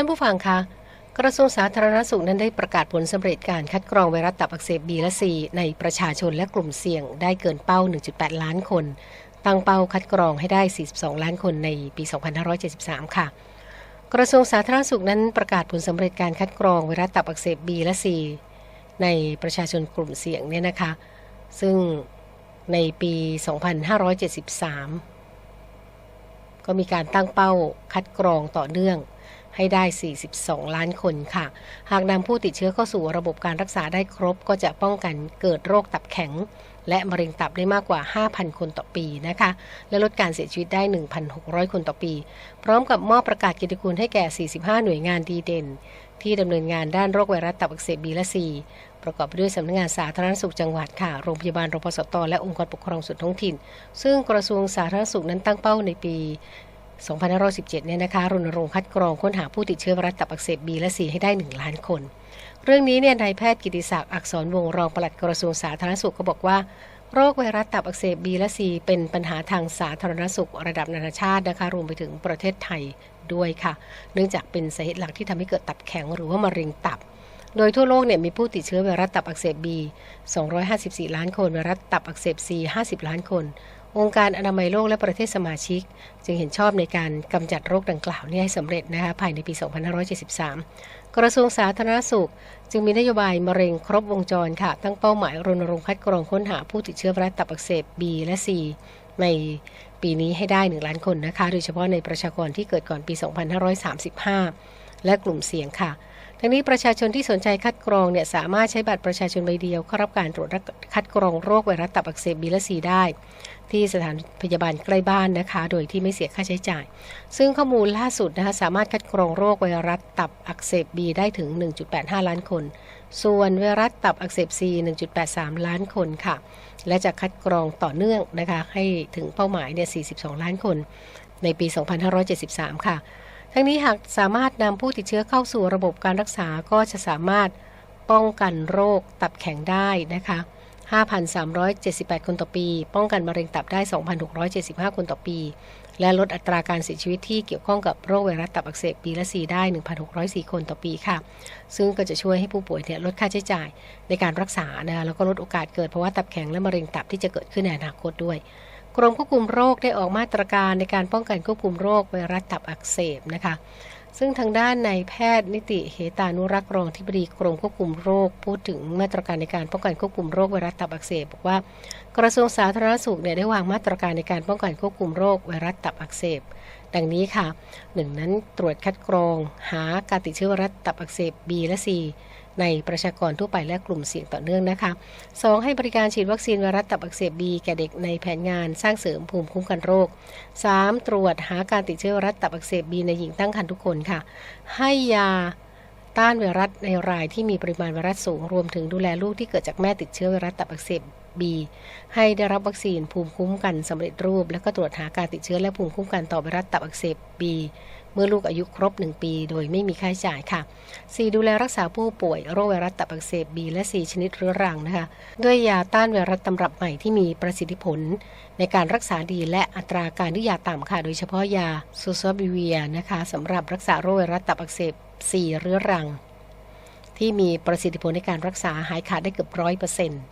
ท่านผู้ฟังคะกระทรวงสาธารณสุขนั้นได้ประกาศผลสำเร็จการคัดกรองไวรัสตับอักเสบบีและซีในประชาชนและกลุ่มเสี่ยงได้เกินเป้า 1.8 ล้านคน ตั้งเป้าคัดกรองให้ได้ 42 ล้านคนในปี 2573 ค่ะ กระทรวงสาธารณสุขนั้นประกาศผลสำเร็จการคัดกรองไวรัสตับอักเสบบีและซีในประชาชนกลุ่มเสี่ยงเนี่ยนะคะ ซึ่งในปี 2573 ก็มีการตั้งเป้าคัดกรองต่อเนื่อง ให้ได้ 42 ล้านคนค่ะ หากนำผู้ติดเชื้อเข้าสู่ระบบการรักษาได้ครบ ก็จะป้องกันเกิดโรคตับแข็ง และมะเร็งตับได้มากกว่า 5,000 คนต่อปีนะคะ และลดการเสียชีวิตได้ 1,600 คนต่อปี พร้อมกับมอบประกาศกิตติคุณให้แก่ 45 หน่วยงานดีเด่น ที่ดำเนินงานด้านโรคไวรัสตับอักเสบบีและซีประกอบไปด้วยสำนักงานสาธารณสุขจังหวัดค่ะ โรงพยาบาลรพสตและองค์กรปกครองส่วนท้องถิ่น ซึ่งกระทรวงสาธารณสุขนั้นตั้งเป้าในปี 2517 เนี่ยนะคะรณรงค์คัดกรองค้นหาผู้ติดเชื้อไวรัสตับอักเสบบีและซีให้ได้ 1 ล้านคน เรื่องนี้เนี่ยนายแพทย์กิติศักดิ์อักษรวงรองปลัดกระทรวงสาธารณสุขก็บอกว่า โรคไวรัสตับอักเสบบีและซีเป็นปัญหาทางสาธารณสุขระดับนานาชาตินะคะรวมไปถึงประเทศไทยด้วยค่ะ เนื่องจากเป็นสาเหตุหลักที่ทำให้เกิดตับแข็งหรือว่ามะเร็งตับโดยทั่วโลกเนี่ยมีผู้ติดเชื้อไวรัสตับอักเสบบี254 ล้านคน ไวรัสตับอักเสบซี50 ล้านคน องค์การอนามัยโลกและประเทศสมาชิก จึงเห็นชอบในการกำจัดโรคดังกล่าวนี้ให้สำเร็จนะคะภายในปี 2573 กระทรวงสาธารณสุข จึงมีนโยบายมะเร็งครบวงจรค่ะ ตั้งเป้าหมายรณรงค์คัดกรองค้นหาผู้ติดเชื้อไวรัสตับอักเสบ B และ C ในปีนี้ให้ได้ 1 ล้านคนนะคะ โดยเฉพาะในประชากรที่เกิดก่อนปี 2535 และกลุ่มเสี่ยงค่ะทั้งนี้ประชาชนที่สนใจคัดกรองเนี่ยสามารถใช้บัตรประชาชนใบเดียวเข้ารับการตรวจคัดกรองโรคไวรัสตับอักเสบบีและซีได้ ที่สถานพยาบาลใกล้บ้านนะคะ โดยที่ไม่เสียค่าใช้จ่าย ซึ่งข้อมูลล่าสุดนะคะสามารถคัดกรองโรคไวรัสตับอักเสบบีได้ถึง 1.85 ล้านคน ส่วนไวรัสตับอักเสบซี1.83 ล้านคนค่ะ และจะคัดกรองต่อเนื่องนะคะ ให้ถึงเป้าหมายเนี่ย 42 ล้านคน ในปี 2573 ค่ะ ทั้งนี้หากสามารถนำผู้ติดเชื้อเข้าสู่ระบบการรักษาก็จะสามารถป้องกันโรคตับแข็งได้นะคะ 5,378 คนต่อปี ป้องกันมะเร็งตับได้ 2,675 คนต่อปี และลดอัตราการเสียชีวิตที่เกี่ยวข้องกับโรคไวรัสตับอักเสบปีละ 4 ได้ 1,604 คนต่อปีค่ะ ซึ่งก็จะช่วยให้ผู้ป่วยเนี่ยลดค่าใช้จ่ายในการรักษานะแล้วก็ลดโอกาสเกิดภาวะตับแข็งและมะเร็งตับที่จะเกิดขึ้นในอนาคตด้วยกรมควบคุมโรคได้ออกมาตรการในการป้องกันควบคุมโรคไวรัสตับอักเสบนะคะ ซึ่งทางด้านนายแพทย์นิติเหตานุรักษ์รองที่บดีกรมควบคุมโรค พูดถึงมาตรการในการป้องกันควบคุมโรคไวรัสตับอักเสบบอกว่ากระทรวงสาธารณสุขเนี่ยได้วางมาตรการในการป้องกันควบคุมโรคไวรัสตับอักเสบ ดังนี้ค่ะหนึ่งนั้นตรวจคัดกรอง หาการติดเชื้อไวรัสตับอักเสบ B และ C ในประชากรทั่วไปและกลุ่มเสี่ยงต่อเนื่องนะคะ 2. ให้บริการฉีดวัคซีนไวรัสตับอักเสบบีแก่เด็กในแผนงานสร้างเสริมภูมิคุ้มกันโรค 3. ตรวจหาการติดเชื้อไวรัสตับอักเสบบีในหญิงตั้งครรภ์ทุกคนค่ะ ให้ยาต้านไวรัสในรายที่มีปริมาณไวรัสสูง รวมถึงดูแลลูกที่เกิดจากแม่ติดเชื้อไวรัสตับอักเสบ บีให้ได้รับวัคซีนภูมิคุ้มกันสำเร็จรูป และก็ตรวจหาการติดเชื้อและภูมิคุ้มกันต่อไวรัสตับอักเสบบีเมื่อลูกอายุครบ 1 ปี โดยไม่มีค่าใช้จ่ายค่ะ 4. ดูแลรักษาผู้ป่วยโรคไวรัสตับอักเสบ B และ C ชนิดเรื้อรังนะคะ ด้วยยาต้านไวรัสตำรับใหม่ที่มีประสิทธิผล ในการรักษาดีและอัตราการที่ยาต่ำค่ะ โดยเฉพาะยาซูซอบิเวียนะคะสำหรับรักษาโรคไวรัสตับอักเสบ C เรื้อรัง ที่มีประสิทธิผลในการรักษาหายขาดได้เกือบร้อยเปอร์เซ็นต์